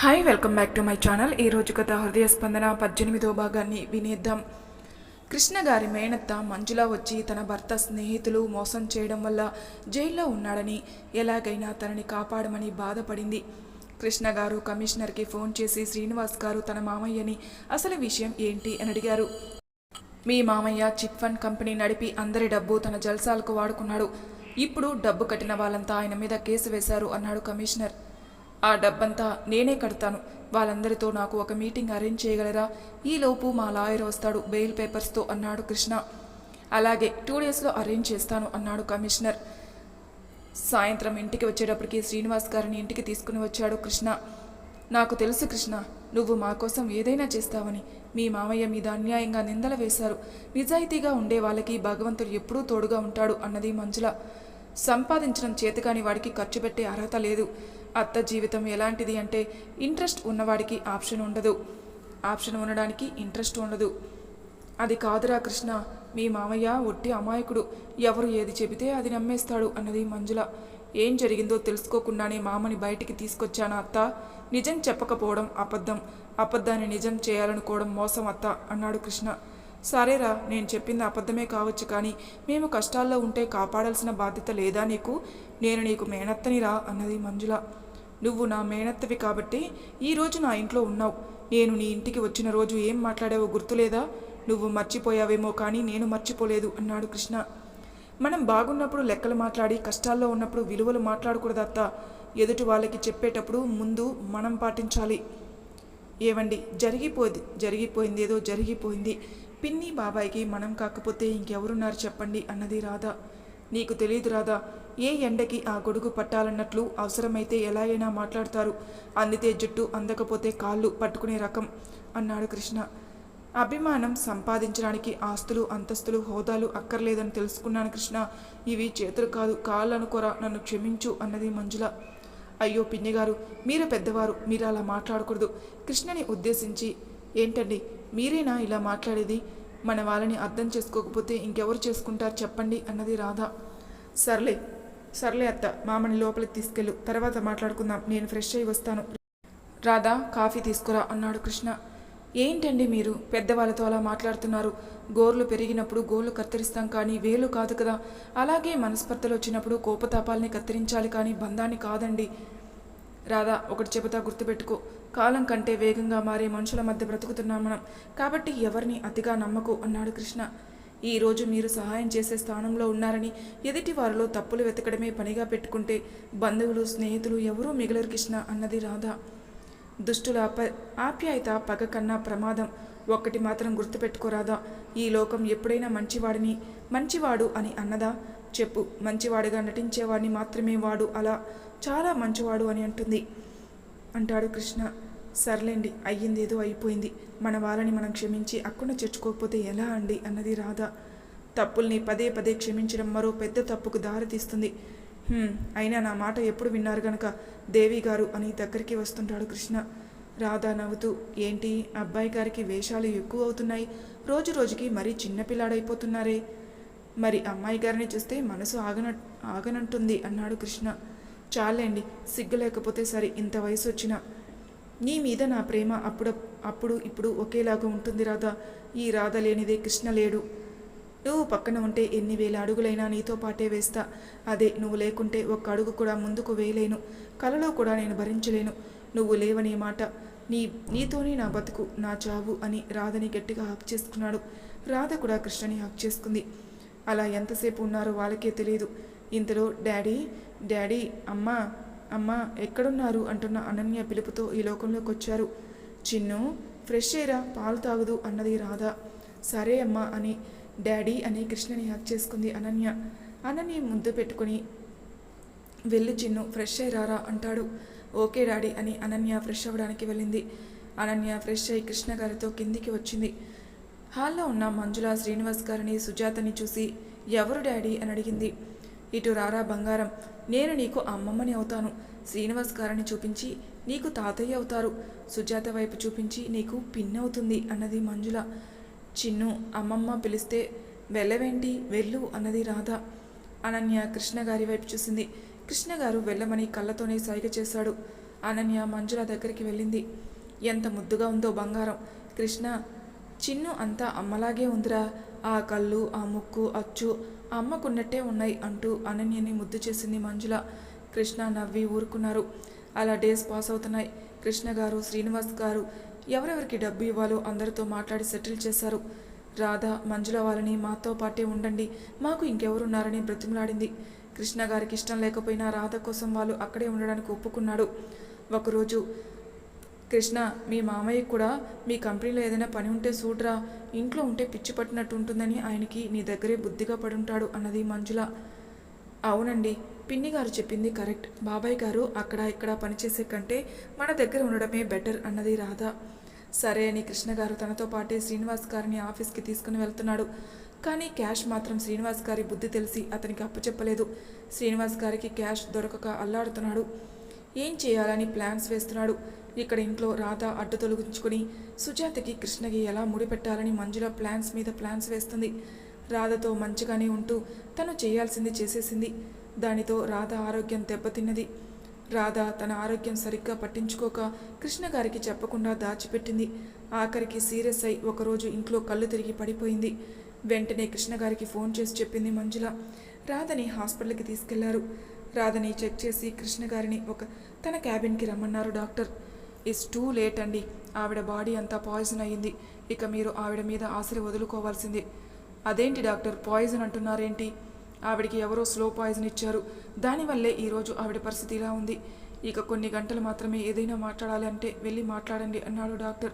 Hi welcome back to my channel ఈ రోజు కథ హృదయ స్పందన పద్దెనిమిదో భాగాన్ని వినేద్దాం. కృష్ణ గారి మేనత్త మంజుల వచ్చి తన భర్త స్నేహితులు మోసం చేయడం వల్ల జైల్లో ఉన్నాడని ఎలాగైనా తనని కాపాడమని బాధపడింది. కృష్ణ గారు కమిషనర్కి ఫోన్ చేసి శ్రీనివాస్ గారు తన మామయ్యని అసలు విషయం ఏంటి? అని అడిగారు. మీ మామయ్య చిట్ ఫండ్ కంపెనీ నడిపి అందరి డబ్బు తన జల్సాలకు వాడుకున్నాడు. ఇప్పుడు డబ్బు కట్టిన వాళ్ళంతా ఆయన మీద కేసు వేశారు అన్నాడు కమిషనర్. ఆ డబ్బంతా నేనే కడతాను. వాళ్ళందరితో నాకు ఒక మీటింగ్ అరేంజ్ చేయగలరా? ఈలోపు మా లాయర్ వస్తాడు బెయిల్ పేపర్స్తో అన్నాడు కృష్ణ. అలాగే టూ డేస్లో అరేంజ్ చేస్తాను అన్నాడు కమిషనర్. సాయంత్రం ఇంటికి వచ్చేటప్పటికి శ్రీనివాస్ గారిని ఇంటికి తీసుకుని వచ్చాడు కృష్ణ. నాకు తెలుసు కృష్ణ నువ్వు మా కోసం ఏదైనా చేస్తావని. మీ మామయ్య మీద అన్యాయంగా నిందలు వేశారు. నిజాయితీగా ఉండే వాళ్ళకి భగవంతుడు ఎప్పుడూ తోడుగా ఉంటాడు అన్నది మంజుల. సంపాదించడం చేతకాని వాడికి ఖర్చు పెట్టే అర్హత లేదు. అత్త జీవితం ఎలాంటిది అంటే ఇంట్రెస్ట్ ఉన్నవాడికి ఆప్షన్ ఉండదు. ఆప్షన్ ఉండడానికి ఇంట్రెస్ట్ ఉండదు. అది కాదురా కృష్ణ మీ మామయ్య ఒట్టి అమాయకుడు. ఎవరు ఏది చెబితే అది నమ్మేస్తాడు అన్నది మంజుల. ఏం జరిగిందో తెలుసుకోకుండానే మామని బయటికి తీసుకొచ్చానా అత్త? నిజం చెప్పకపోవడం అబద్ధం. అబద్ధాన్ని నిజం చేయాలనుకోవడం మోసం అత్త అన్నాడు కృష్ణ. సరేరా నేను చెప్పింది అబద్ధమే కావచ్చు కానీ మేము కష్టాల్లో ఉంటే కాపాడాల్సిన బాధ్యత లేదా నీకు? నేను నీకు మేనత్తనిరా అన్నది మంజుల. నువ్వు నా మేనత్తవి కాబట్టి ఈరోజు నా ఇంట్లో ఉన్నావు. నేను నీ ఇంటికి వచ్చిన రోజు ఏం మాట్లాడావో గుర్తులేదా నువ్వు మర్చిపోయావేమో కానీ నేను మర్చిపోలేదు అన్నాడు కృష్ణ. మనం బాగున్నప్పుడు లెక్కలు మాట్లాడి కష్టాల్లో ఉన్నప్పుడు విలువలు మాట్లాడకూడదత్త ఎదుటి వాళ్ళకి చెప్పేటప్పుడు ముందు మనం పాటించాలి. ఏవండి? జరిగిపోయింది జరిగిపోయింది ఏదో జరిగిపోయింది. పిన్ని బాబాయికి మనం కాకపోతే ఇంకెవరున్నారు చెప్పండి అన్నది రాధా. నీకు తెలియదు రాధా ఏ ఎండకి ఆ గొడుగు పట్టాలన్నట్లు అవసరమైతే ఎలా అయినా మాట్లాడతారు. అందితే జుట్టు అందకపోతే కాళ్ళు పట్టుకునే రకం అన్నాడు కృష్ణ. అభిమానం సంపాదించడానికి ఆస్తులు అంతస్తులు హోదాలు అక్కర్లేదని తెలుసుకున్నాను కృష్ణ. ఇవి చేతులు కాదు కాళ్ళు అనుకోరా నన్ను క్షమించు అన్నది మంజుల. అయ్యో పిన్ని గారు మీరు పెద్దవారు మీరు అలా మాట్లాడకూడదు. కృష్ణని ఉద్దేశించి ఏంటండి మీరేనా ఇలా మాట్లాడేది? మన వాళ్ళని అర్థం చేసుకోకపోతే ఇంకెవరు చేసుకుంటారు చెప్పండి అన్నది రాధ. సర్లే సర్లే అత్త మామని లోపలికి తీసుకెళ్ళు తర్వాత మాట్లాడుకుందాం నేను ఫ్రెష్ అయి వస్తాను. రాధా కాఫీ తీసుకురా అన్నాడు కృష్ణ. ఏంటండి మీరు? పెద్దవాళ్ళతో అలా మాట్లాడుతున్నారు. గోర్లు పెరిగినప్పుడు గోర్లు కత్తిరిస్తాం కానీ వేలు కాదు కదా. అలాగే మనస్పర్ధలు వచ్చినప్పుడు కోపతాపాలని కత్తిరించాలి కానీ బంధాన్ని కాదండి. రాధా ఒకటి చెబుతా గుర్తుపెట్టుకో. కాలం కంటే వేగంగా మారే మనుషుల మధ్య బ్రతుకుతున్నాం మనం. కాబట్టి ఎవరిని అతిగా నమ్మకు? అన్నాడు కృష్ణ. ఈ రోజు మీరు సహాయం చేసే స్థానంలో ఉన్నారని ఎదుటి వారిలో తప్పులు వెతకడమే పనిగా పెట్టుకుంటే బంధువులు స్నేహితులు ఎవరూ మిగలరు కృష్ణ అన్నది రాధా. దుష్టుల ఆప్యాయత పగ కన్నా ప్రమాదం. ఒక్కటి మాత్రం గుర్తుపెట్టుకోరాదా ఈ లోకం ఎప్పుడైనా మంచివాడిని మంచివాడు అని అన్నదా? చెప్పు మంచివాడిగా నటించేవాడిని మాత్రమే వాడు అలా చాలా మంచివాడు అని అంటుంది. అంటాడు కృష్ణ. సర్లేండి అయ్యిందేదో అయిపోయింది. మన వాళ్ళని మనం క్షమించి అక్కున చేర్చుకోకపోతే ఎలా అండి? అన్నది రాధ. తప్పుల్ని పదే పదే క్షమించడం మరో పెద్ద తప్పుకు దారి తీస్తుంది అయినా నా మాట ఎప్పుడు విన్నారు గనక దేవి గారు అని దగ్గరికి వస్తుంటాడు కృష్ణ. రాధా నవ్వుతూ ఏంటి? అబ్బాయి గారికి వేషాలు ఎక్కువ అవుతున్నాయి. రోజు రోజుకి మరీ చిన్నపిల్లాడైపోతున్నారే మరి అమ్మాయి గారిని చూస్తే మనసు ఆగన ఆగనంటుంది అన్నాడు కృష్ణ. చాలండి సిగ్గు లేకపోతే సరే ఇంత వయసు వచ్చినా నీ మీద నా ప్రేమ అప్పుడు అప్పుడు ఇప్పుడు ఒకేలాగా ఉంటుంది రాధా. ఈ రాధ లేనిదే కృష్ణ లేడు. నువ్వు పక్కన ఉంటే ఎన్ని వేల అడుగులైనా నీతో పాటే వేస్తా. అదే నువ్వు లేకుంటే ఒక్క అడుగు కూడా ముందుకు వేయలేను. కలలో కూడా నేను భరించలేను. నువ్వు లేవనే మాట. నీ నీతోనే నా బతుకు నా చావు అని రాధని గట్టిగా హక్ చేసుకున్నాడు. రాధ కూడా కృష్ణని హక్ చేసుకుంది. అలా ఎంతసేపు ఉన్నారో వాళ్ళకే తెలియదు ఇంతలో డాడీ డాడీ అమ్మా అమ్మా ఎక్కడున్నారు? అంటున్న అనన్య పిలుపుతో ఈ లోకంలోకి వచ్చారు. చిన్ను ఫ్రెష్ అయ్యరా పాలు తాగుదు అన్నది రాధ. సరే అమ్మా అని డాడీ అని కృష్ణని హక్ చేసుకుంది అనన్య. అనన్య ముద్దు పెట్టుకుని వెళ్ళి చిన్ను ఫ్రెష్ అయ్యి రారా అంటాడు. ఓకే డాడీ అని అనన్య ఫ్రెష్ అవ్వడానికి వెళ్ళింది. అనన్య ఫ్రెష్ అయ్యి కృష్ణ గారితో కిందికి వచ్చింది. హాల్లో ఉన్న మంజుల శ్రీనివాస్ గారిని సుజాతని చూసి ఎవరు డాడీ? అని అడిగింది. ఇటు రారా బంగారం. నేను నీకు అమ్మమ్మని అవుతాను. శ్రీనివాస్ గారిని చూపించి నీకు తాతయ్య అవుతారు. సుజాత వైపు చూపించి నీకు పిన్ అవుతుంది అన్నది మంజుల. చిన్ను అమ్మమ్మ పిలిస్తే వెళ్ళవేంటి? వెళ్ళు అన్నది రాధ. అనన్య కృష్ణ గారి వైపు చూసింది. కృష్ణ గారు వెళ్ళమని కళ్ళతోనే సైగ చేశాడు. అనన్య మంజుల దగ్గరికి వెళ్ళింది. ఎంత ముద్దుగా ఉందో బంగారం. కృష్ణ చిన్ను అంతా అమ్మలాగే ఉందిరా. ఆ కళ్ళు ఆ ముక్కు అచ్చు అమ్మకున్నట్టే ఉన్నాయి అంటూ అనన్యని ముద్దు చేసింది మంజుల. కృష్ణ నవ్వి ఊరుకున్నారు. అలా డేస్ పాస్ అవుతున్నాయి. కృష్ణ గారు శ్రీనివాస్ గారు ఎవరెవరికి డబ్బు ఇవ్వాలో అందరితో మాట్లాడి సెటిల్ చేశారు. రాధ మంజుల వాళ్ళని మాతో పాటే ఉండండి. మాకు ఇంకెవరున్నారని బ్రతిమలాడింది. కృష్ణ గారికి ఇష్టం లేకపోయినా రాధ కోసం వాళ్ళు అక్కడే ఉండడానికి ఒప్పుకున్నాడు. ఒకరోజు కృష్ణ మీ మామయ్య కూడా మీ కంపెనీలో ఏదైనా పని ఉంటే చూడరా ఇంట్లో ఉంటే పిచ్చి పట్టినట్టు ఉంటుందని ఆయనకి నీ దగ్గరే బుద్ధిగా పడుంటాడు అన్నది మంజుల. అవునండి పిన్ని గారు చెప్పింది కరెక్ట్. బాబాయ్ గారు అక్కడ ఇక్కడ పనిచేసే కంటే మన దగ్గర ఉండడమే బెటర్ అన్నది రాధా. సరే అని కృష్ణ గారు తనతో పాటే శ్రీనివాస్ గారిని ఆఫీస్కి తీసుకుని వెళ్తున్నాడు. కానీ క్యాష్ మాత్రం శ్రీనివాస్ గారి బుద్ధి తెలిసి అతనికి అప్పచెప్పలేదు. శ్రీనివాస్ గారికి క్యాష్ దొరకక అల్లాడుతున్నాడు. ఏం చేయాలని ప్లాన్స్ వేస్తున్నాడు. ఇక్కడ ఇంట్లో రాధ అడ్డు తొలగించుకుని సుజాతకి కృష్ణకి ఎలా ముడిపెట్టాలని మంజుల ప్లాన్స్ మీద ప్లాన్స్ వేస్తుంది. రాధతో మంచిగానే ఉంటూ తను చేయాల్సింది చేసేసింది. దానితో రాధ ఆరోగ్యం దెబ్బతిన్నది. రాధ తన ఆరోగ్యం సరిగ్గా పట్టించుకోక కృష్ణ గారికి చెప్పకుండా దాచిపెట్టింది. ఆఖరికి సీరియస్ అయి ఒకరోజు ఇంట్లో కళ్ళు తిరిగి పడిపోయింది. వెంటనే కృష్ణ గారికి ఫోన్ చేసి చెప్పింది మంజుల. రాధని హాస్పిటల్కి తీసుకెళ్ళారు. రాధని చెక్ చేసి కృష్ణ గారిని ఒక తన క్యాబిన్కి రమ్మన్నారు డాక్టర్. ఇట్స్ టూ లేట్ అండి. ఆవిడ బాడీ అంతా పాయిజన్ అయ్యింది. ఇక మీరు ఆవిడ మీద ఆశలు వదులుకోవాల్సిందే. అదేంటి డాక్టర్ పాయిజన్ అంటున్నారేంటి? ఆవిడికి ఎవరో స్లో పాయిజన్ ఇచ్చారు. దానివల్లే ఈరోజు ఆవిడ పరిస్థితి ఇలా ఉంది. ఇక కొన్ని గంటలు మాత్రమే ఏదైనా మాట్లాడాలి అంటే వెళ్ళి మాట్లాడండి అన్నాడు డాక్టర్.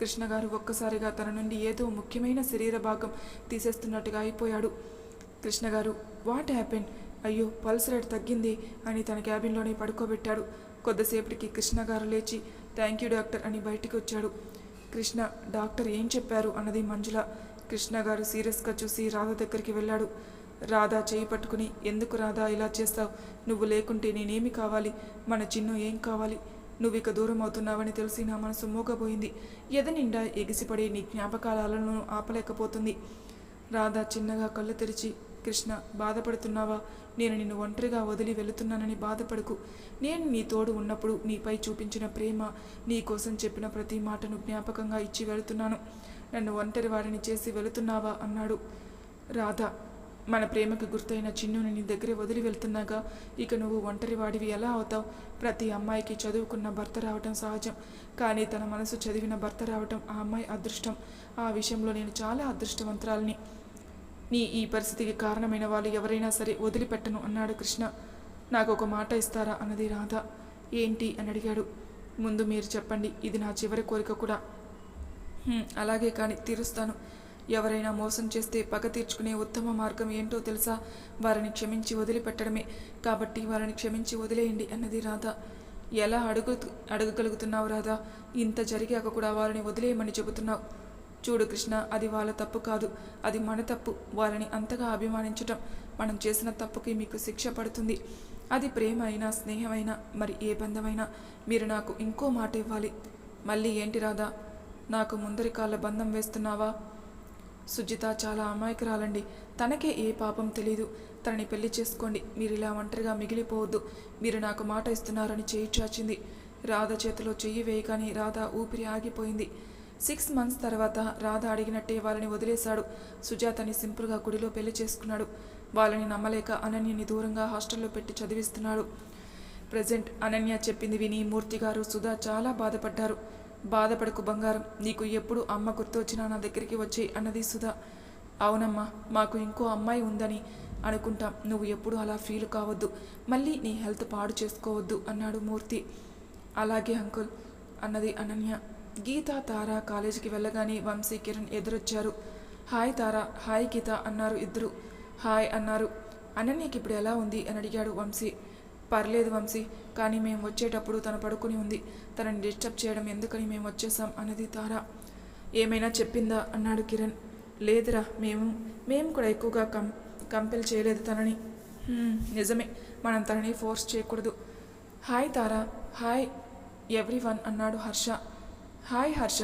కృష్ణ గారు ఒక్కసారిగా తన నుండి ఏదో ముఖ్యమైన శరీర భాగం తీసేస్తున్నట్టుగా అయిపోయాడు. Krishna garu what happen? అయ్యో పల్స్ రేట్ తగ్గింది అని తన క్యాబిన్లోనే పడుకోబెట్టాడు. కొద్దిసేపటికి కృష్ణ గారు లేచి థ్యాంక్ యూ డాక్టర్ అని బయటికి వచ్చాడు. కృష్ణ డాక్టర్ ఏం చెప్పారు? అన్నది మంజుల. కృష్ణ గారు సీరియస్గా చూసి రాధ దగ్గరికి వెళ్ళాడు. రాధా చేయి పట్టుకుని ఎందుకు రాధా ఇలా చేస్తావు? నువ్వు లేకుంటే నేనేమి కావాలి? మన చిన్ను ఏం కావాలి? నువ్వు ఇక దూరం అవుతున్నావని తెలిసి నా మనసు మూగబోయింది. ఎద నిండా ఎగిసిపడి నీ జ్ఞాపకాలను ఆపలేకపోతుంది. రాధా చిన్నగా కళ్ళు తెరిచి కృష్ణ బాధపడుతున్నావా? నేను నిన్ను ఒంటరిగా వదిలి వెళుతున్నానని బాధపడకు. నేను నీ తోడు ఉన్నప్పుడు నీపై చూపించిన ప్రేమ నీ కోసం చెప్పిన ప్రతి మాటను జ్ఞాపకంగా ఇచ్చి వెళుతున్నాను. నన్ను ఒంటరి వాడిని చేసి వెళుతున్నావా? అన్నాడు రాధా. మన ప్రేమకు గుర్తైన చిన్నుని నీ దగ్గరే వదిలి వెళ్తున్నాగా. ఇక నువ్వు ఒంటరి వాడివి ఎలా అవుతావు? ప్రతి అమ్మాయికి చదువుకున్న భర్త రావటం సహజం. కానీ తన మనసు చదివిన భర్త రావటం ఆ అమ్మాయి అదృష్టం. ఆ విషయంలో నేను చాలా అదృష్టవంతురాలని. నీ ఈ పరిస్థితికి కారణమైన వాళ్ళు ఎవరైనా సరే వదిలిపెట్టను అన్నాడు కృష్ణ. నాకు ఒక మాట ఇస్తారా? అన్నది రాధ. ఏంటి? అని అడిగాడు. ముందు మీరు చెప్పండి. ఇది నా చివరి కోరిక కూడా. అలాగే కానీ తీరుస్తాను. ఎవరైనా మోసం చేస్తే పగ తీర్చుకునే ఉత్తమ మార్గం ఏంటో తెలుసా? వారిని క్షమించి వదిలిపెట్టడమే. కాబట్టి వారిని క్షమించి వదిలేయండి అన్నది రాధ. ఎలా అడుగు అడగగలుగుతున్నావు రాధా? ఇంత జరిగాక కూడా వారిని వదిలేయమని చెబుతున్నావు. చూడు కృష్ణ అది వాళ్ళ తప్పు కాదు. అది మన తప్పు. వారిని అంతగా అభిమానించటం మనం చేసిన తప్పుకి మీకు శిక్ష పడుతుంది. అది ప్రేమ అయినా స్నేహమైనా మరి ఏ బంధమైనా మీరు నాకు ఇంకో మాట ఇవ్వాలి. మళ్ళీ ఏంటి రాదా నాకు ముందరి కాళ్ళ బంధం వేస్తున్నావా? సుజిత చాలా అమాయకురాలండి. తనకే ఏ పాపం తెలీదు. తనని పెళ్ళి చేసుకోండి. మీరు ఇలా ఒంటరిగా మిగిలిపోవద్దు. మీరు నాకు మాట ఇస్తున్నారని చేయి చాచింది. రాధ చేతిలో చెయ్యి వేయగానే రాధ ఊపిరి ఆగిపోయింది. సిక్స్ మంత్స్ తర్వాత రాధ అడిగినట్టే వాళ్ళని వదిలేశాడు. సుజాతని సింపుల్గా గుడిలో పెళ్ళి చేసుకున్నాడు. వాళ్ళని నమ్మలేక అనన్యని దూరంగా హాస్టల్లో పెట్టి చదివిస్తున్నాడు. ప్రజెంట్ అనన్య చెప్పింది విని మూర్తి గారు సుధా చాలా బాధపడ్డారు. బాధపడకు బంగారం. నీకు ఎప్పుడు అమ్మ గుర్తొచ్చినా నా దగ్గరికి వచ్చి అన్నది సుధా. అవునమ్మా మాకు ఇంకో అమ్మాయి ఉందని అనుకుంటాం. నువ్వు ఎప్పుడు అలా ఫీల్ కావద్దు. మళ్ళీ నీ హెల్త్ పాడు చేసుకోవద్దు అన్నాడు మూర్తి. అలాగే అంకుల్ అన్నది అనన్య. గీత తార కాలేజీకి వెళ్ళగానే వంశీ కిరణ్ ఎదురొచ్చారు. హాయ్ తార హాయ్ గీత అన్నారు ఇద్దరు. హాయ్ అన్నారు. అనన్యకి ఇప్పుడు ఎలా ఉంది అని అడిగాడు వంశీ. పర్లేదు వంశీ కానీ మేము వచ్చేటప్పుడు తను పడుకుని ఉంది. తనని డిస్టర్బ్ చేయడం ఎందుకని మేము వచ్చేసాం అన్నది తారా. ఏమైనా చెప్పిందా? అన్నాడు కిరణ్. లేదురా మేము మేము కూడా ఎక్కువగా కం కంపెల్ చేయలేదు తనని. నిజమే మనం తనని ఫోర్స్ చేయకూడదు. Hi Tara hi everyone అన్నాడు హర్ష. హాయ్ హర్ష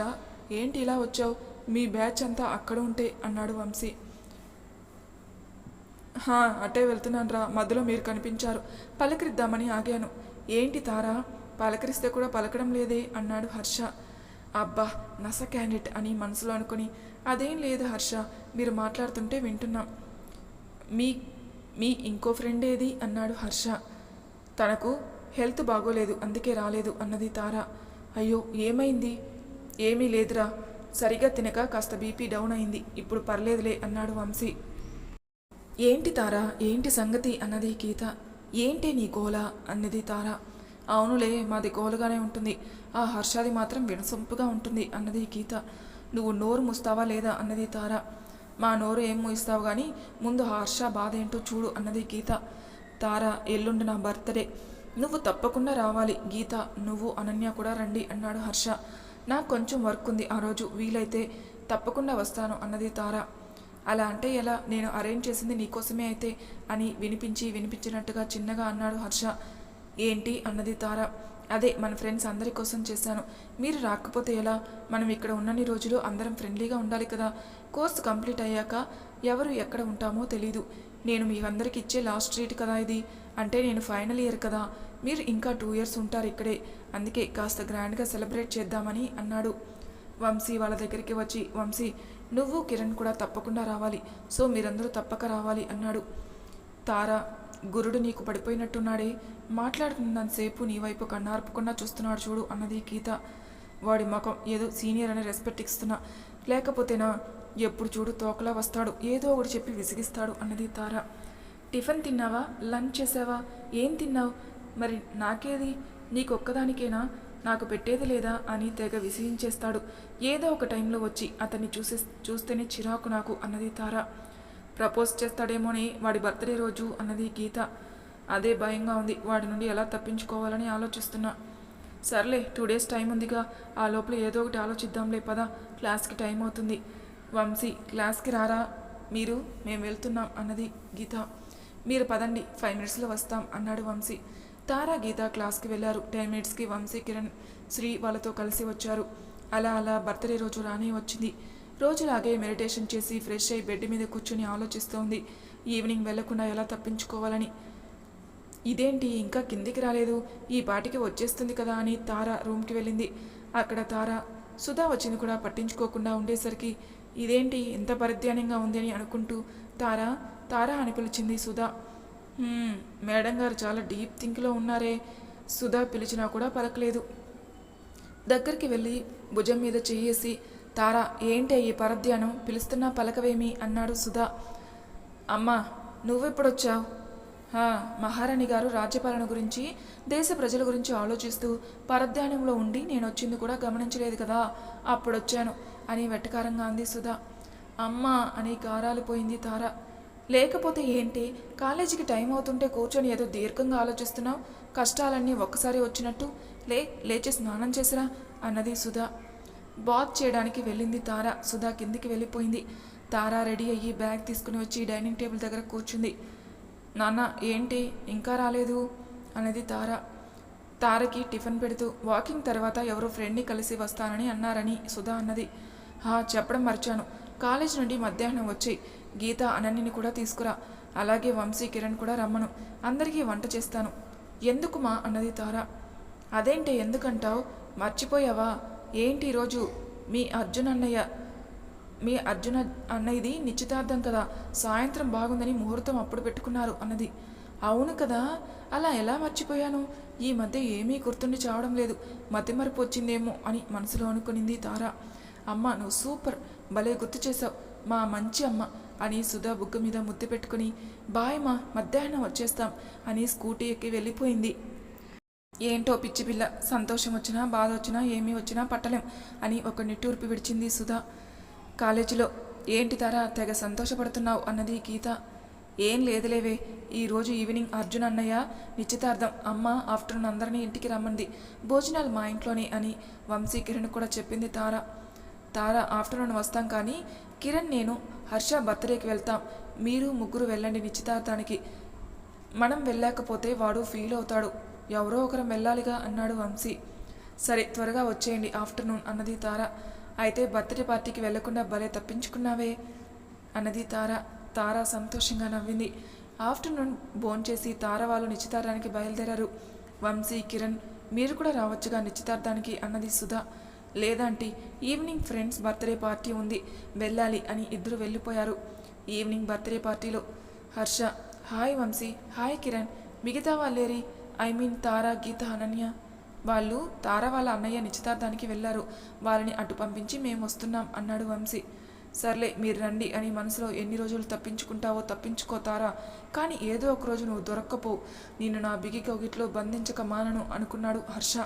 ఏంటి ఇలా వచ్చావు? మీ బ్యాచ్ అంతా అక్కడ ఉంటే అన్నాడు వంశీ. హా అటే వెళ్తున్నాను రా మధ్యలో మీరు కనిపించారు. పలకరిద్దామని ఆగాను. ఏంటి తారా? పలకరిస్తే కూడా పలకడం లేదే అన్నాడు హర్ష. అబ్బా నస క్యాండిడేట్ అని మనసులో అనుకుని. అదేం లేదు హర్ష మీరు మాట్లాడుతుంటే వింటున్నాం. మీ మీ ఇంకో ఫ్రెండ్ ఏది? అన్నాడు హర్ష. తనకు హెల్త్ బాగోలేదు అందుకే రాలేదు అన్నది తార. అయ్యో ఏమైంది? ఏమీ లేదురా. సరిగా తినక కాస్త బీపీ డౌన్ అయింది. ఇప్పుడు పర్లేదులే అన్నాడు వంశీ. ఏంటి తార? ఏంటి సంగతి అన్నది గీత. ఏంటి నీ గోల అన్నది తార. అవునులే మాది గోలుగానే ఉంటుంది. ఆ హర్షాది మాత్రం వినసొంపుగా ఉంటుంది అన్నది గీత. నువ్వు నోరు ముస్తావా లేదా అన్నది తార. మా నోరు ఏం మూయిస్తావు కానీ ముందు హర్ష బాధ ఏంటో చూడు అన్నది గీత. తార ఎల్లుండి నా బర్త్డే. నువ్వు తప్పకుండా రావాలి గీత. నువ్వు అనన్య కూడా రండి అన్నాడు హర్ష. నాకు కొంచెం వర్క్ ఉంది ఆ రోజు. వీలైతే తప్పకుండా వస్తాను అన్నది తార. అలా అంటే ఎలా? నేను అరేంజ్ చేసింది నీకోసమే అయితే అని వినిపించి వినిపించినట్టుగా చిన్నగా అన్నాడు హర్ష. ఏంటి? అన్నది తార. అదే మన ఫ్రెండ్స్ అందరి కోసం చేశాను. మీరు రాకపోతే ఎలా? మనం ఇక్కడ ఉన్నన్ని రోజులు అందరం ఫ్రెండ్లీగా ఉండాలి కదా. కోర్స్ కంప్లీట్ అయ్యాక ఎవరు ఎక్కడ ఉంటామో తెలీదు. నేను మీ అందరికి ఇచ్చే లాస్ట్ ట్రీట్ కదా ఇది. అంటే నేను ఫైనల్ ఇయర్ కదా. మీరు ఇంకా టూ ఇయర్స్ ఉంటారు ఇక్కడే. అందుకే కాస్త గ్రాండ్గా సెలబ్రేట్ చేద్దామని అన్నాడు. వంశీ వాళ్ళ దగ్గరికి వచ్చి వంశీ నువ్వు కిరణ్ కూడా తప్పకుండా రావాలి. సో మీరందరూ తప్పక రావాలి అన్నాడు. తార గురుడు నీకు పడిపోయినట్టున్నాడే. మాట్లాడుతున్నంతసేపు నీ వైపు కన్నార్పుకున్నా చూస్తున్నాడు చూడు అన్నది గీత. వాడి ముఖం ఏదో సీనియర్ అని రెస్పెక్ట్ ఇస్తున్నా. లేకపోతేనా ఎప్పుడు చూడు తోకలా వస్తాడు. ఏదో ఒకటి చెప్పి విసిగిస్తాడు అన్నది తార. టిఫిన్ తిన్నావా? లంచ్ చేసావా? ఏం తిన్నావు? మరి నాకేది? నీకొక్కదానికేనా? నాకు పెట్టేది లేదా అని తెగ విసిగించేస్తాడు. ఏదో ఒక టైంలో వచ్చి అతన్ని చూసే చూస్తేనే చిరాకు నాకు అన్నది తార. ప్రపోజ్ చేస్తాడేమోని వాడి బర్త్డే రోజు అన్నది గీత. అదే భయంగా ఉంది. వాడి నుండి ఎలా తప్పించుకోవాలని ఆలోచిస్తున్నా. సర్లే టూ డేస్ టైం ఉందిగా. ఆ లోపల ఏదో ఒకటి ఆలోచిద్దాంలే పదా. క్లాస్కి టైం అవుతుంది. వంశీ క్లాస్కి రారా? మీరు మేము వెళ్తున్నాం అన్నది గీత. మీరు పదండి ఫైవ్ మినిట్స్లో వస్తాం అన్నాడు వంశీ. తారా గీత క్లాస్కి వెళ్ళారు. టెన్ మినిట్స్కి వంశీ కిరణ్ శ్రీ వాళ్ళతో కలిసి వచ్చారు. అలా అలా బర్త్డే రోజు రానే వచ్చింది. రోజులాగే మెడిటేషన్ చేసి ఫ్రెష్ అయి బెడ్ మీద కూర్చుని ఆలోచిస్తోంది. ఈవినింగ్ వెళ్ళకుండా ఎలా తప్పించుకోవాలని. ఇదేంటి? ఇంకా కిందికి రాలేదు. ఈ పాటికి వచ్చేస్తుంది కదా అని తార రూమ్కి వెళ్ళింది. అక్కడ తార సుధా వచ్చింది కూడా పట్టించుకోకుండా ఉండేసరికి ఇదేంటి? ఎంత పరధ్యానంగా ఉంది అని అనుకుంటూ తార తార అని పిలిచింది సుధా. మేడం గారు చాలా డీప్ థింక్లో ఉన్నారే. సుధా పిలిచినా కూడా పలకలేదు. దగ్గరికి వెళ్ళి భుజం మీద చెయ్యేసి తారా ఏంటి ఈ పరధ్యానం? పిలుస్తున్నా పలకవేమి? అన్నాడు సుధా. అమ్మా నువ్వెప్పుడొచ్చావు? మహారాణి గారు రాజ్యపాలన గురించి దేశ ప్రజల గురించి ఆలోచిస్తూ పరధ్యానంలో ఉండి నేను వచ్చింది కూడా గమనించలేదు కదా అప్పుడొచ్చాను అని వెట్టకారంగా అంది సుధా. అమ్మా అని కారాలు పోయింది తారా. లేకపోతే ఏంటి? కాలేజీకి టైం అవుతుంటే కూర్చొని ఏదో దీర్ఘంగా ఆలోచిస్తున్నావు? కష్టాలన్నీ ఒక్కసారి వచ్చినట్టు లే లేచి స్నానం చేసిరా అన్నది సుధా. బాత్ చేయడానికి వెళ్ళింది తార. సుధా కిందికి వెళ్ళిపోయింది. తార రెడీ అయ్యి బ్యాగ్ తీసుకుని వచ్చి డైనింగ్ టేబుల్ దగ్గర కూర్చుంది. నాన్న ఏంటి? ఇంకా రాలేదు? అన్నది తార. తారకి టిఫిన్ పెడుతూ వాకింగ్ తర్వాత ఎవరో ఫ్రెండ్ని కలిసి వస్తానని అన్నారని సుధా అన్నది. హా చెప్పడం మర్చాను. కాలేజ్ నుండి మధ్యాహ్నం వచ్చి గీత అనన్యని కూడా తీసుకురా. అలాగే వంశీ కిరణ్ కూడా రమ్మను. అందరికీ వంట చేస్తాను. ఎందుకు మా అన్నది తార? అదేంటి ఎందుకంటావు? మర్చిపోయావా? ఏంటి ఈరోజు మీ అర్జున్ అన్నయ్య మీ అర్జున అన్నయ్యది నిశ్చితార్థం కదా. సాయంత్రం బాగుందని ముహూర్తం అప్పుడు పెట్టుకున్నారు అన్నది. అవును కదా. అలా ఎలా మర్చిపోయాను? ఈ మధ్య ఏమీ గుర్తుండి చావడం లేదు. మతిమరుపు వచ్చిందేమో అని మనసులో అనుకునింది తార. అమ్మ నువ్వు సూపర్. భలే గుర్తు చేసావు మా మంచి అమ్మ. అని సుధా బుగ్గ మీద ముద్దు పెట్టుకుని బాయ్ మా మధ్యాహ్నం వచ్చేస్తాం అని స్కూటీ ఎక్కి వెళ్ళిపోయింది. ఏంటో పిచ్చి పిల్ల సంతోషం వచ్చినా బాధ వచ్చినా ఏమీ వచ్చినా పట్టలేం అని ఒక నిట్టూర్పు విడిచింది సుధా. కాలేజీలో ఏంటి తారా తెగ సంతోషపడుతున్నావు అన్నది గీత. ఏం లేదులేవే ఈరోజు ఈవినింగ్ అర్జున్ అన్నయ్య నిశ్చితార్థం అమ్మ ఆఫ్టర్నూన్ అందరినీ ఇంటికి రమ్మంది. భోజనాలు మా ఇంట్లోనే అని వంశీ కిరణ్ కూడా చెప్పింది తార. తార ఆఫ్టర్నూన్ వస్తాం కానీ కిరణ్ నేను హర్ష బర్త్డేకి వెళ్తాం. మీరు ముగ్గురు వెళ్ళండి నిశ్చితార్థానికి. మనం వెళ్ళలేకపోతే వాడు ఫీల్ అవుతాడు. ఎవరో ఒకరం వెళ్ళాలిగా అన్నాడు వంశీ. సరే త్వరగా వచ్చేయండి ఆఫ్టర్నూన్ అన్నది తార. అయితే బర్త్డే పార్టీకి వెళ్ళకుండా భలే తప్పించుకున్నావే అన్నది తార. తార సంతోషంగా నవ్వింది. ఆఫ్టర్నూన్ భోంచేసి తార వాళ్ళు నిశ్చితార్థానికి బయలుదేరారు. వంశీ కిరణ్ మీరు కూడా రావచ్చుగా నిశ్చితార్థానికి అన్నది సుధా. లేదంటే ఈవినింగ్ ఫ్రెండ్స్ బర్త్డే పార్టీ ఉంది వెళ్ళాలి అని ఇద్దరు వెళ్ళిపోయారు. ఈవినింగ్ బర్త్డే పార్టీలో హర్ష హాయ్ వంశీ హాయ్ కిరణ్ మిగతా వాళ్ళేరి ఐ మీన్ తారా గీత అనన్య. వాళ్ళు తార వాళ్ళ అన్నయ్య నిశ్చితార్థానికి వెళ్ళారు. వాళ్ళని అటు పంపించి మేము వస్తున్నాం అన్నాడు వంశీ. సర్లే మీరు రండి అని మనసులో ఎన్ని రోజులు తప్పించుకుంటావో తప్పించుకోతారా కానీ ఏదో ఒక రోజు నువ్వు దొరక్కపోవు నిన్ను నా బిగి కౌగిట్లో బంధించక మానను అనుకున్నాడు హర్ష.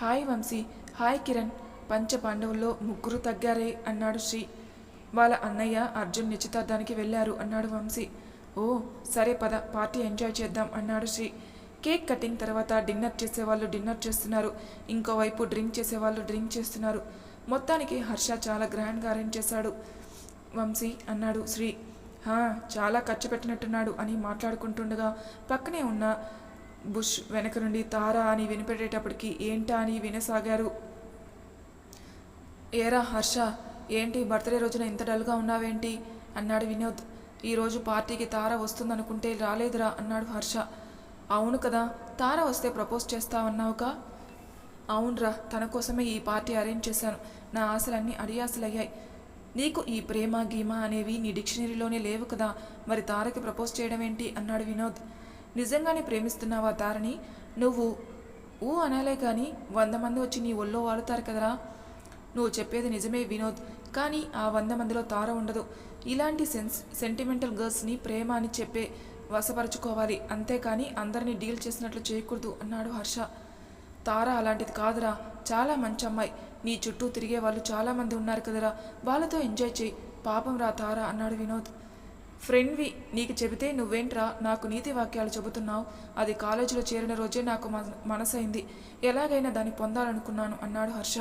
హాయ్ వంశీ హాయ్ కిరణ్ పంచ పాండవుల్లో ముగ్గురు తగ్గారే అన్నాడు శ్రీ. వాళ్ళ అన్నయ్య అర్జున్ నిశ్చితార్థానికి వెళ్ళారు అన్నాడు వంశీ. ఓ సరే పద పార్టీ ఎంజాయ్ చేద్దాం అన్నాడు శ్రీ. కేక్ కటింగ్ తర్వాత డిన్నర్ చేసేవాళ్ళు డిన్నర్ చేస్తున్నారు. ఇంకోవైపు డ్రింక్ చేసేవాళ్ళు డ్రింక్ చేస్తున్నారు. మొత్తానికి హర్ష చాలా గ్రాండ్గా అరేంజ్ చేశాడు. వంశీ అన్నాడు శ్రీ. "హా, చాలా ఖర్చు పెట్టినట్టున్నాడు అని మాట్లాడుకుంటుండగా పక్కనే ఉన్న బుష్ వెనక నుండి తారా అని వినిపెట్టేటప్పటికి ఏంటా అని వినసాగారు. ఏరా హర్ష ఏంటి బర్త్డే రోజున ఇంత డల్గా ఉన్నావేంటి? అన్నాడు వినోద్. ఈరోజు పార్టీకి తార వస్తుందనుకుంటే రాలేదురా అన్నాడు హర్ష. అవును కదా తార వస్తే ప్రపోజ్ చేస్తావన్నావుగా? అవునరా తన కోసమే ఈ పార్టీ అరేంజ్ చేశాను. నా ఆశలన్నీ అడియాసలయ్యాయి నీకు ఈ ప్రేమ గీమ అనేవి నీ డిక్షనరీలోనే లేవు కదా మరి తారకి ప్రపోజ్ చేయడం ఏంటి అన్నాడు వినోద్. నిజంగానే ప్రేమిస్తున్నావా తారని నువ్వు ఊ అనాలే కానీ వంద మంది వచ్చి నీ ఒళ్ళో వాడుతారు కదరా? నువ్వు చెప్పేది నిజమే వినోద్ కానీ ఆ వంద మందిలో తార ఉండదు. ఇలాంటి సెన్స్ సెంటిమెంటల్ గర్ల్స్ని ప్రేమ అని చెప్పే వశపరుచుకోవాలి. అంతేకాని అందరినీ డీల్ చేసినట్లు చేయకూడదు అన్నాడు హర్ష. తార అలాంటిది కాదురా. చాలా మంచి అమ్మాయి. నీ చుట్టూ తిరిగే వాళ్ళు చాలామంది ఉన్నారు కదరా. వాళ్ళతో ఎంజాయ్ చేయి. పాపం రా తార అన్నాడు వినోద్. ఫ్రెండ్వి నీకు చెబితే నువ్వేంట్రా నాకు నీతి వాక్యాలు చెబుతున్నావు? అది కాలేజీలో చేరిన రోజే నాకు మన- మనసైంది. ఎలాగైనా దాన్ని పొందాలనుకున్నాను అన్నాడు హర్ష.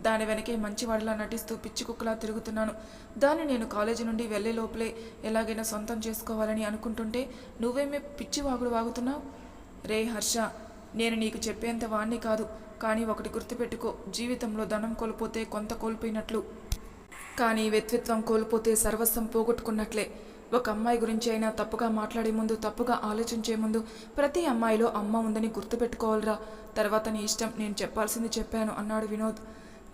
దాని వెనకే మంచివాడిలా నటిస్తూ పిచ్చి కుక్కలా తిరుగుతున్నాను. దాన్ని నేను కాలేజీ నుండి వెళ్ళే లోపలే ఎలాగైనా సొంతం చేసుకోవాలని అనుకుంటుంటే నువ్వేమే పిచ్చి వాగుడు వాగుతున్నావు? రే హర్ష నేను నీకు చెప్పేంత వాణ్ణి కాదు. కానీ ఒకటి గుర్తుపెట్టుకో జీవితంలో ధనం కోల్పోతే కొంత కోల్పోయినట్లు. కానీ వ్యక్తిత్వం కోల్పోతే సర్వస్వం పోగొట్టుకున్నట్లే. ఒక అమ్మాయి గురించి అయినా తప్పుగా మాట్లాడే ముందు తప్పుగా ఆలోచించే ముందు ప్రతి అమ్మాయిలో అమ్మ ఉందని గుర్తుపెట్టుకోవాలిరా. తర్వాత నీ ఇష్టం నేను చెప్పాల్సింది చెప్పాను అన్నాడు వినోద్.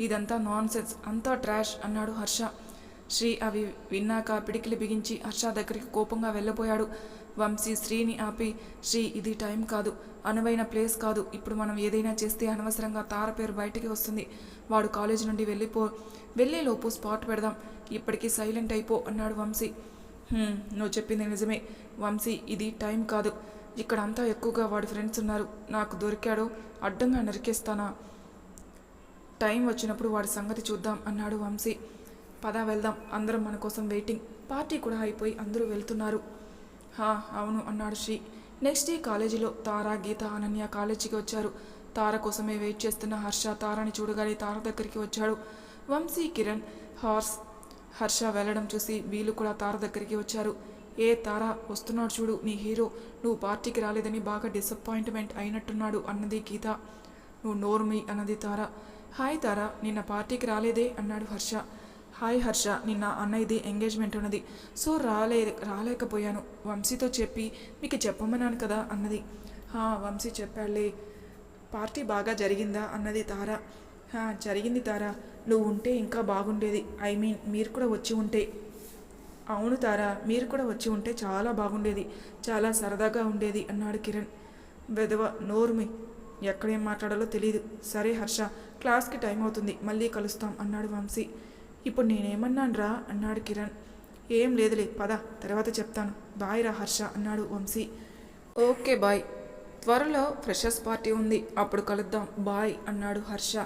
ఇదంతా నాన్ సెన్స్ అంతా ట్రాష్ అన్నాడు హర్ష. శ్రీ అవి విన్నాక పిడికిలి బిగించి హర్ష దగ్గరికి కోపంగా వెళ్ళబోయాడు. వంశీ శ్రీని ఆపి శ్రీ ఇది టైం కాదు. అనువైన ప్లేస్ కాదు. ఇప్పుడు మనం ఏదైనా చేస్తే అనవసరంగా తార పేరు బయటికి వస్తుంది. వాడు కాలేజీ నుండి వెళ్ళిపో. వెళ్ళేలోపు స్పాట్ పెడదాం. ఇప్పటికీ సైలెంట్ అయిపో అన్నాడు వంశీ. నువ్వు చెప్పింది నిజమే. వంశీ ఇది టైం కాదు. ఇక్కడ అంతా ఎక్కువగా వాడి ఫ్రెండ్స్ ఉన్నారు. నాకు దొరికాడో. అడ్డంగా నరికేస్తానా? టైం వచ్చినప్పుడు వాడి సంగతి చూద్దాం అన్నాడు వంశీ. పదా వెళ్దాం. అందరం మన కోసం వెయిటింగ్. పార్టీ కూడా అయిపోయి అందరూ వెళ్తున్నారు. హా అవును అన్నాడు శ్రీ. నెక్స్ట్ డే కాలేజీలో తార గీత అనన్య కాలేజీకి వచ్చారు. తార కోసమే వెయిట్ చేస్తున్న హర్ష తారని చూడగానే తార దగ్గరికి వచ్చాడు. వంశీ కిరణ్ హార్స్ హర్ష వెళ్ళడం చూసి వీళ్ళు కూడా తార దగ్గరికి వచ్చారు. ఏ తార వస్తున్నాడు చూడు నీ హీరో. నువ్వు పార్టీకి రాలేదని బాగా డిసప్పాయింట్మెంట్ అయినట్టున్నాడు అన్నది గీత. నువ్వు నోర్మి అన్నది తార. హాయ్ తార నిన్న పార్టీకి రాలేదే అన్నాడు హర్ష. హాయ్ హర్ష నిన్న అన్నయ్యది ఎంగేజ్మెంట్ ఉన్నది. సో రాలే రాలేకపోయాను. వంశీతో చెప్పి మీకు చెప్పమన్నాను కదా అన్నది. "హా, వంశీ చెప్పాడులే. పార్టీ బాగా జరిగిందా అన్నది తార. జరిగింది తార. నువ్వు ఉంటే ఇంకా బాగుండేది. ఐ మీన్ మీరు కూడా వచ్చి ఉంటే. అవును తారా మీరు కూడా వచ్చి ఉంటే చాలా బాగుండేది. చాలా సరదాగా ఉండేది అన్నాడు కిరణ్. వెధవ నోర్మి ఎక్కడేం మాట్లాడాలో తెలియదు సరే హర్ష క్లాస్కి టైం అవుతుంది. మళ్ళీ కలుస్తాం అన్నాడు వంశీ. ఇప్పుడు నేనేమన్నాను రా అన్నాడు కిరణ్. ఏం లేదులే పద తర్వాత చెప్తాను. బాయ్ రా హర్ష అన్నాడు వంశీ. Okay bye. త్వరలో ఫ్రెషర్స్ పార్టీ ఉంది అప్పుడు కలుద్దాం. బాయ్ అన్నాడు హర్ష.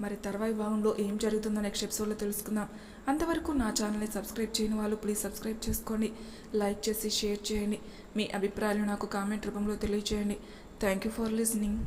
మరి తర్వాయి భాగంలో ఏం జరుగుతుందో నెక్స్ట్ ఎపిసోడ్లో తెలుసుకుందాం. అంతవరకు నా ఛానల్ని సబ్స్క్రైబ్ చేయని వాళ్ళు ప్లీజ్ సబ్స్క్రైబ్ చేసుకోండి. లైక్ చేసి షేర్ చేయండి. మీ అభిప్రాయాలు నాకు కామెంట్ రూపంలో తెలియజేయండి థ్యాంక్ యూ ఫర్ లిజనింగ్